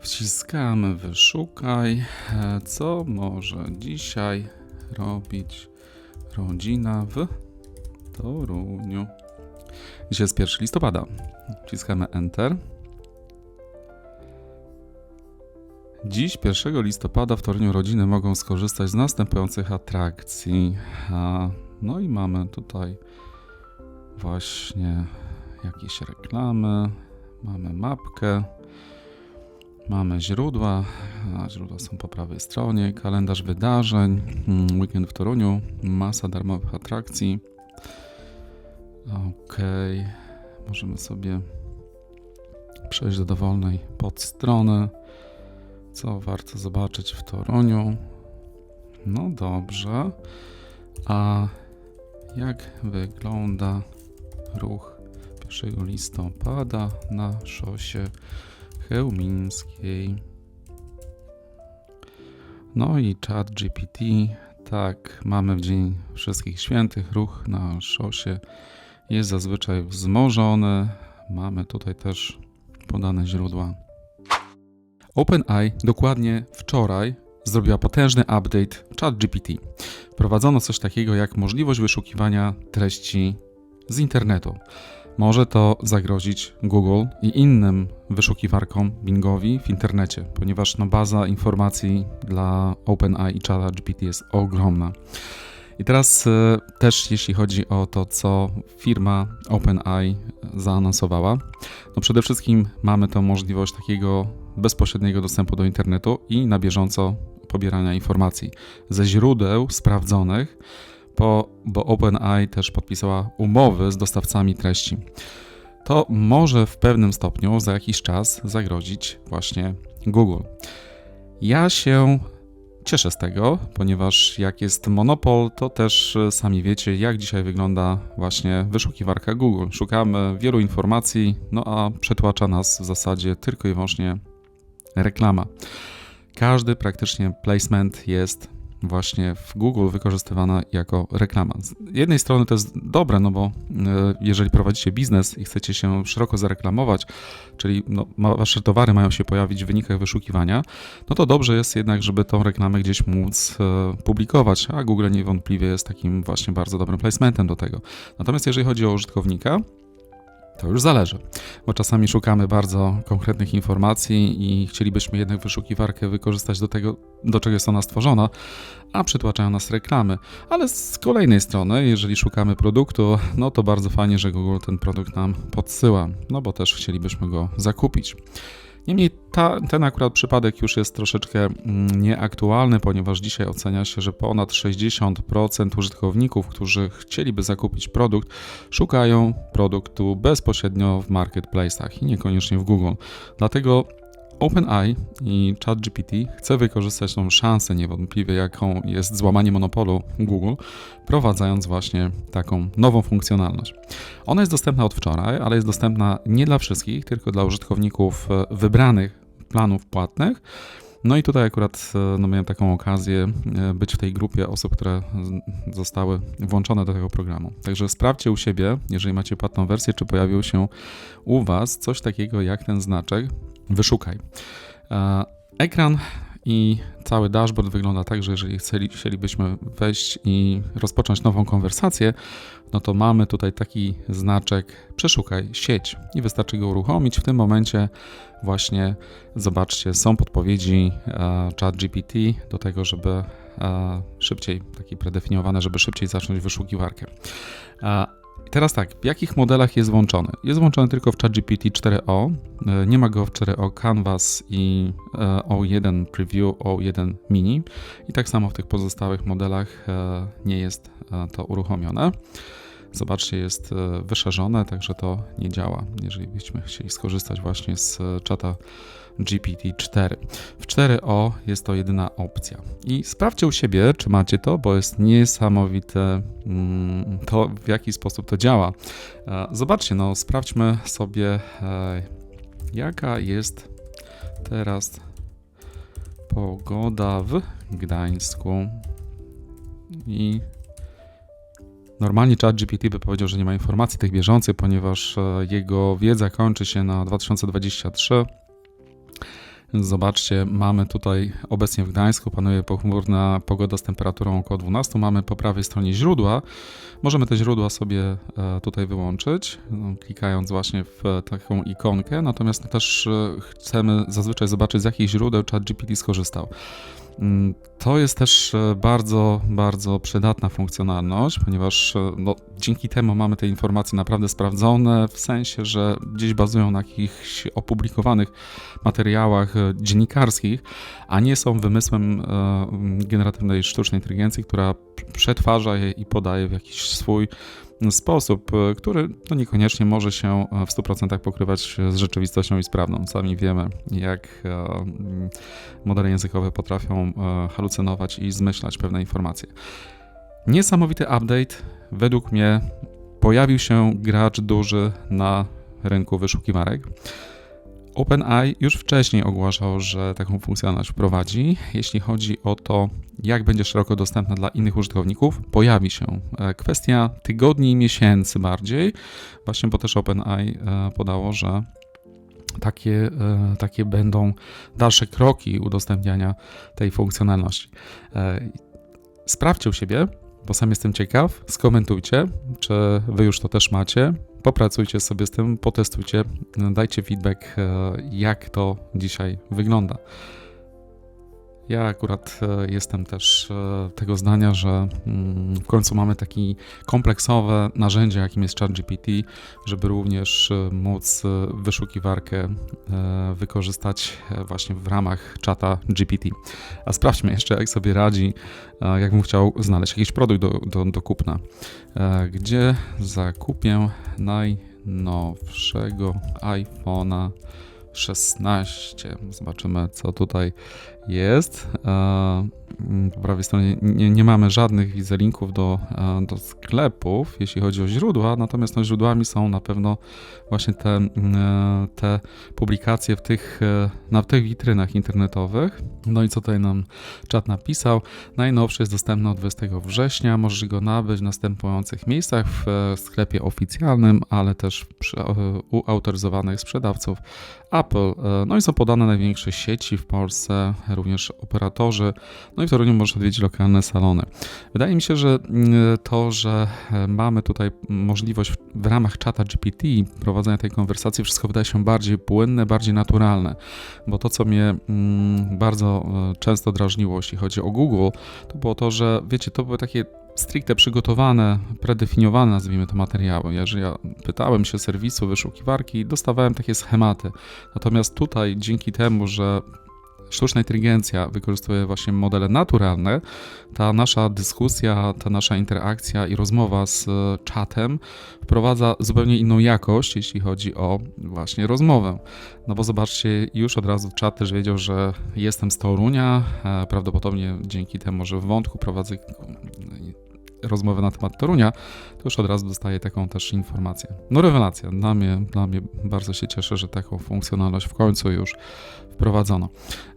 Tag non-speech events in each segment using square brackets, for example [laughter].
Wciskamy wyszukaj, e, co może dzisiaj robić rodzina w Toruniu. Dzisiaj jest 1 listopada. Wciskamy Enter. Dziś, 1 listopada, w Toruniu rodziny mogą skorzystać z następujących atrakcji. No i mamy tutaj właśnie jakieś reklamy, mamy mapkę, mamy źródła, a źródła są po prawej stronie, kalendarz wydarzeń, mm, weekend w Toruniu, masa darmowych atrakcji. Okej, możemy sobie przejść do dowolnej podstrony, co warto zobaczyć w Toruniu. No dobrze, a jak wygląda ruch 1 listopada na szosie Chełmińskiej. No i chat GPT. Tak, mamy w Dzień Wszystkich Świętych ruch na szosie. Jest zazwyczaj wzmożony. Mamy tutaj też podane źródła. OpenAI dokładnie wczoraj zrobiła potężny update ChatGPT. Wprowadzono coś takiego jak możliwość wyszukiwania treści z internetu. Może to zagrozić Google i innym wyszukiwarkom Bingowi w internecie, ponieważ no, baza informacji dla OpenAI i ChatGPT jest ogromna. I teraz e, też jeśli chodzi o to, co firma OpenAI zaanonsowała, no przede wszystkim mamy tę możliwość takiego bezpośredniego dostępu do internetu i na bieżąco pobierania informacji ze źródeł sprawdzonych, bo, bo OpenAI też podpisała umowy z dostawcami treści. To może w pewnym stopniu za jakiś czas zagrozić właśnie Google. Ja się cieszę z tego, ponieważ jak jest monopol, to też e, sami wiecie, jak dzisiaj wygląda właśnie wyszukiwarka Google. Szukamy wielu informacji, no a przetłacza nas w zasadzie tylko i wyłącznie reklama. Każdy praktycznie placement jest właśnie w Google wykorzystywana jako reklama. Z jednej strony to jest dobre, no bo e, jeżeli prowadzicie biznes i chcecie się szeroko zareklamować, czyli no, wasze towary mają się pojawić w wynikach wyszukiwania, no to dobrze jest jednak, żeby tą reklamę gdzieś móc e, publikować, a Google niewątpliwie jest takim właśnie bardzo dobrym placementem do tego. Natomiast jeżeli chodzi o użytkownika, to już zależy, bo czasami szukamy bardzo konkretnych informacji i chcielibyśmy jednak wyszukiwarkę wykorzystać do tego, do czego jest ona stworzona, a przytłaczają nas reklamy. Ale z kolejnej strony, jeżeli szukamy produktu, no to bardzo fajnie, że Google ten produkt nam podsyła, no bo też chcielibyśmy go zakupić. Niemniej ta, ten akurat przypadek już jest troszeczkę mm, nieaktualny, ponieważ dzisiaj ocenia się, że ponad 60% użytkowników, którzy chcieliby zakupić produkt, szukają produktu bezpośrednio w marketplace'ach i niekoniecznie w Google. Dlatego OpenAI i ChatGPT chce wykorzystać tą szansę niewątpliwie, jaką jest złamanie monopolu Google, wprowadzając właśnie taką nową funkcjonalność. Ona jest dostępna od wczoraj, ale jest dostępna nie dla wszystkich, tylko dla użytkowników e, wybranych planów płatnych. No i tutaj akurat e, no, miałem taką okazję e, być w tej grupie osób, które zostały włączone do tego programu. Także sprawdźcie u siebie, jeżeli macie płatną wersję, czy pojawił się u Was coś takiego jak ten znaczek Wyszukaj. E, Ekran i cały dashboard wygląda tak, że jeżeli chcieli, chcielibyśmy wejść i rozpocząć nową konwersację, no to mamy tutaj taki znaczek przeszukaj sieć i wystarczy go uruchomić. W tym momencie właśnie zobaczcie, są podpowiedzi e, chat GPT do tego, żeby e, szybciej, takie predefiniowane, żeby szybciej zacząć wyszukiwarkę. E, i Teraz tak, w jakich modelach jest włączony? Jest włączony tylko w ChatGPT 4o, e, nie ma go w 4o Canvas i e, O1 Preview, O1 Mini i tak samo w tych pozostałych modelach e, nie jest to uruchomione. Zobaczcie, jest wyszerzone, także to nie działa, jeżeli byśmy chcieli skorzystać właśnie z czata GPT-4. W 4o jest to jedyna opcja. I sprawdźcie u siebie, czy macie to, bo jest niesamowite mm, to, w jaki sposób to działa. E, Zobaczcie, no sprawdźmy sobie, e, jaka jest teraz pogoda w Gdańsku. I normalnie chat GPT by powiedział, że nie ma informacji tych bieżących, ponieważ e, jego wiedza kończy się na 2023. Zobaczcie, mamy tutaj obecnie w Gdańsku panuje pochmurna pogoda z temperaturą około 12. Mamy po prawej stronie źródła. Możemy te źródła sobie e, tutaj wyłączyć, no, klikając właśnie w taką ikonkę. Natomiast też e, chcemy zazwyczaj zobaczyć, z jakich źródeł ChatGPT skorzystał. Mm, To jest też e, bardzo, bardzo przydatna funkcjonalność, ponieważ e, no, dzięki temu mamy te informacje naprawdę sprawdzone, w sensie, że gdzieś bazują na jakichś opublikowanych materiałach e, dziennikarskich, a nie są wymysłem generatywnej sztucznej inteligencji, która przetwarza je i podaje w jakiś swój sposób, e, który no niekoniecznie może się e, w 100% pokrywać z rzeczywistością i z prawdą. Sami wiemy, jak e, mm, modele językowe potrafią halucynować i zmyślać pewne informacje. Niesamowity update. Według mnie pojawił się gracz duży na rynku wyszukiwarek. OpenAI już wcześniej ogłaszał, że taką funkcjonalność wprowadzi. Jeśli chodzi o to, jak będzie szeroko dostępna dla innych użytkowników, pojawi się. E, Kwestia tygodni i miesięcy bardziej, właśnie bo też OpenAI e, podało, że takie, e, takie będą dalsze kroki udostępniania tej funkcjonalności. Sprawdźcie u siebie, bo sam jestem ciekaw. Skomentujcie, czy wy już to też macie. Popracujcie sobie z tym, potestujcie, dajcie feedback, e, jak to dzisiaj wygląda. Ja akurat e, jestem też e, tego zdania, że mm, w końcu mamy takie kompleksowe narzędzie, jakim jest ChatGPT, żeby również e, móc wyszukiwarkę wykorzystać właśnie w ramach czata GPT. A sprawdźmy jeszcze, jak sobie radzi, jakbym chciał znaleźć jakiś produkt do, do, do kupna. Gdzie zakupię najnowszego iPhone'a 16. Zobaczymy, co tutaj jest. E, mm, Po prawej stronie nie, nie mamy żadnych wizelinków do, e, do sklepów, jeśli chodzi o źródła, natomiast no, źródłami są na pewno właśnie te, mm, e, te publikacje w tych, na tych witrynach internetowych. No i co tutaj nam czat napisał? Najnowszy jest dostępny od 20 września. Możesz go nabyć w następujących miejscach w sklepie oficjalnym, ale też przy, u autoryzowanych sprzedawców Apple. No i są podane największe sieci w Polsce, również operatorzy. No i w Toruniu możesz odwiedzić lokalne salony. Wydaje mi się, że mm, to, że e, mamy tutaj możliwość w- w ramach czata GPT prowadzenia tej konwersacji, wszystko wydaje się bardziej płynne, bardziej naturalne. Bo to, co mnie mm, bardzo e, często drażniło, jeśli chodzi o Google, to było to, że wiecie, to były takie stricte przygotowane, predefiniowane, nazwijmy to materiały. Jeżeli ja pytałem się serwisu wyszukiwarki, dostawałem takie schematy. Natomiast tutaj, dzięki temu, że sztuczna inteligencja wykorzystuje właśnie modele naturalne, ta nasza dyskusja, ta nasza interakcja i rozmowa z e, czatem wprowadza zupełnie inną jakość, jeśli chodzi o właśnie rozmowę. No bo zobaczcie, już od razu czat też wiedział, że jestem z Torunia, prawdopodobnie dzięki temu, że w wątku prowadzę rozmowę na temat Torunia, to już od razu dostaję taką też informację. No rewelacja, dla mnie, dla mnie bardzo się cieszę, że taką funkcjonalność w końcu już wprowadzono.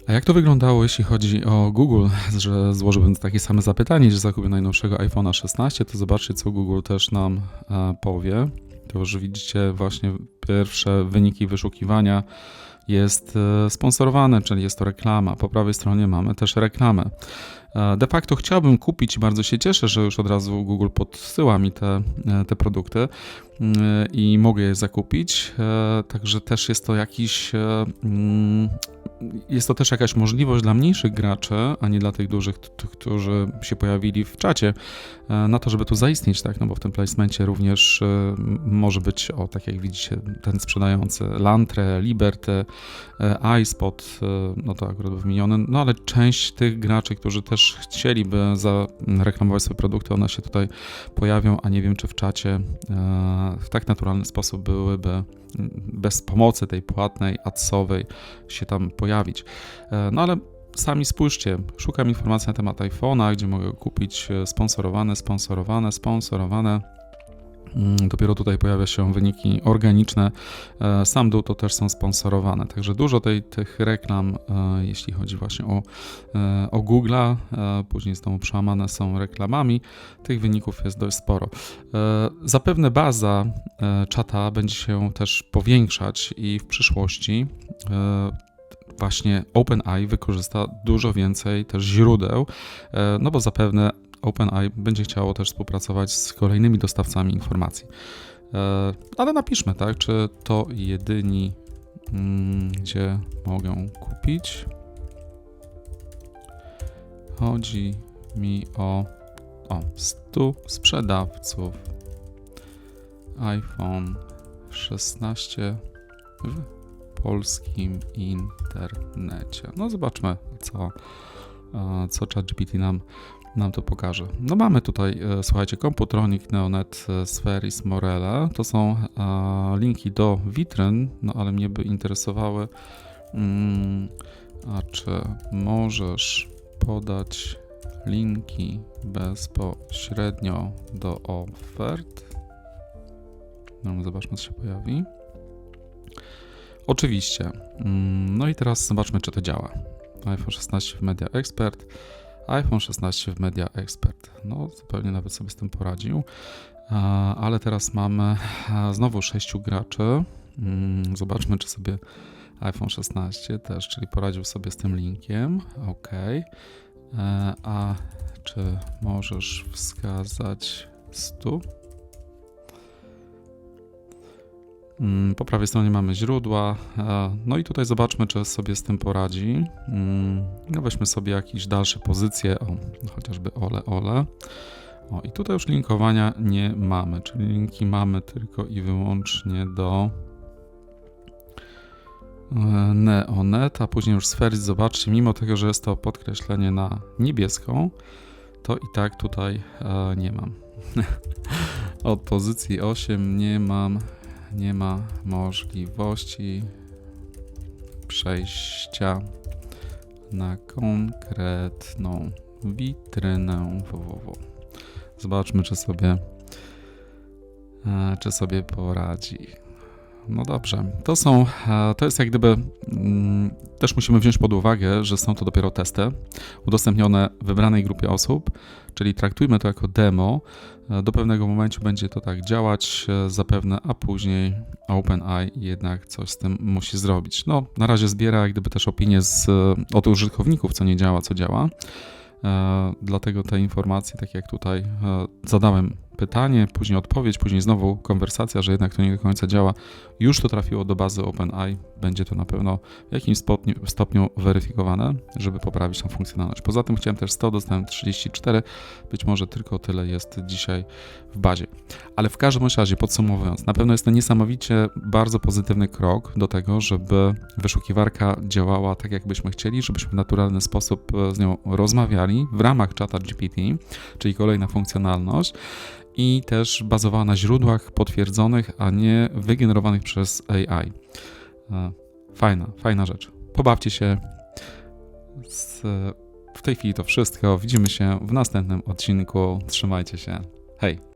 A jak to wyglądało, jeśli chodzi o Google, [laughs] że złożyłbym takie same zapytanie, że zakupię najnowszego iPhone'a 16, to zobaczcie, co Google też nam e, powie. To już widzicie właśnie pierwsze wyniki wyszukiwania jest e, sponsorowane, czyli jest to reklama. Po prawej stronie mamy też reklamę. E, De facto chciałbym kupić i bardzo się cieszę, że już od razu Google podsyła mi te, e, te produkty mm, i mogę je zakupić. E, Także też jest to jakiś. e, mm, Jest to też jakaś możliwość dla mniejszych graczy, a nie dla tych dużych, którzy się pojawili w czacie, e, na to, żeby tu zaistnieć, tak? No bo w tym placemencie również e, może być, o tak jak widzicie, ten sprzedający Lantre, Liberty, e, iSpot, e, no to akurat wymieniony, no ale część tych graczy, którzy też chcieliby zareklamować swoje produkty, one się tutaj pojawią, a nie wiem, czy w czacie e, w tak naturalny sposób byłyby m, bez pomocy tej płatnej, adsowej się tam pojawić. E, No ale sami spójrzcie, szukam informacji na temat iPhone'a, gdzie mogę kupić e, sponsorowane, sponsorowane, sponsorowane. Mm, Dopiero tutaj pojawia się wyniki organiczne. E, Sam dół to też są sponsorowane. Także dużo tej, tych reklam, e, jeśli chodzi właśnie o, e, o Google'a, później znowu przełamane są reklamami. Tych wyników jest dość sporo. Zapewne baza czata będzie się też powiększać i w przyszłości właśnie OpenAI wykorzysta dużo więcej też źródeł, no bo zapewne OpenAI będzie chciało też współpracować z kolejnymi dostawcami informacji. E, Ale napiszmy, tak, czy to jedyni, mm, gdzie mogą kupić. Chodzi mi o, o 100 sprzedawców iPhone 16 w polskim internecie. No zobaczmy, co, co ChatGPT nam, nam to pokaże. No mamy tutaj, e, słuchajcie, Computronic, Neonet, e, Spheris, Morele. To są linki do witryn, no ale mnie by interesowały, mm, a czy możesz podać linki bezpośrednio do ofert? No, zobaczmy, co się pojawi. Oczywiście. Mm, No i teraz zobaczmy, czy to działa. iPhone 16 w Media Expert, iPhone 16 w Media Expert. No, zupełnie nawet sobie z tym poradził. Ale teraz mamy znowu sześciu graczy. Mm, Zobaczmy, czy sobie iPhone 16 też, czyli poradził sobie z tym linkiem. OK. E, A czy możesz wskazać 100? Po prawej stronie mamy źródła. e, No i tutaj zobaczmy, czy sobie z tym poradzi. Mm, No weźmy sobie jakieś dalsze pozycje, o, chociażby ole, ole. O, i tutaj już linkowania nie mamy, czyli linki mamy tylko i wyłącznie do e, Neonet, a później już Sferis. Zobaczcie, mimo tego, że jest to podkreślenie na niebieską, to i tak tutaj e, nie mam. [laughs] Od pozycji 8 nie mam nie ma możliwości przejścia na konkretną witrynę www. Zobaczmy, czy sobie, e, czy sobie poradzi. No dobrze, to są, e, to jest jak gdyby, mm, też musimy wziąć pod uwagę, że są to dopiero testy udostępnione wybranej grupie osób, czyli traktujmy to jako demo. E, Do pewnego momentu będzie to tak działać e, zapewne, a później OpenAI jednak coś z tym musi zrobić. No, na razie zbiera jak gdyby też opinie z, od użytkowników, co nie działa, co działa. Dlatego te informacje, tak jak tutaj zadałem pytanie, później odpowiedź, później znowu konwersacja, że jednak to nie do końca działa, już to trafiło do bazy OpenAI, będzie to na pewno w jakimś stopniu, stopniu weryfikowane, żeby poprawić tą funkcjonalność. Poza tym chciałem też 100, dostałem 34, być może tylko tyle jest dzisiaj w bazie. Ale w każdym razie, podsumowując, na pewno jest to niesamowicie bardzo pozytywny krok do tego, żeby wyszukiwarka działała tak, jakbyśmy chcieli, żebyśmy w naturalny sposób e, z nią rozmawiali w ramach czata GPT, czyli kolejna funkcjonalność i też bazowała na źródłach potwierdzonych, a nie wygenerowanych przez AI. E, Fajna, fajna rzecz. Pobawcie się. W tej chwili to wszystko. Widzimy się w następnym odcinku. Trzymajcie się. Hej!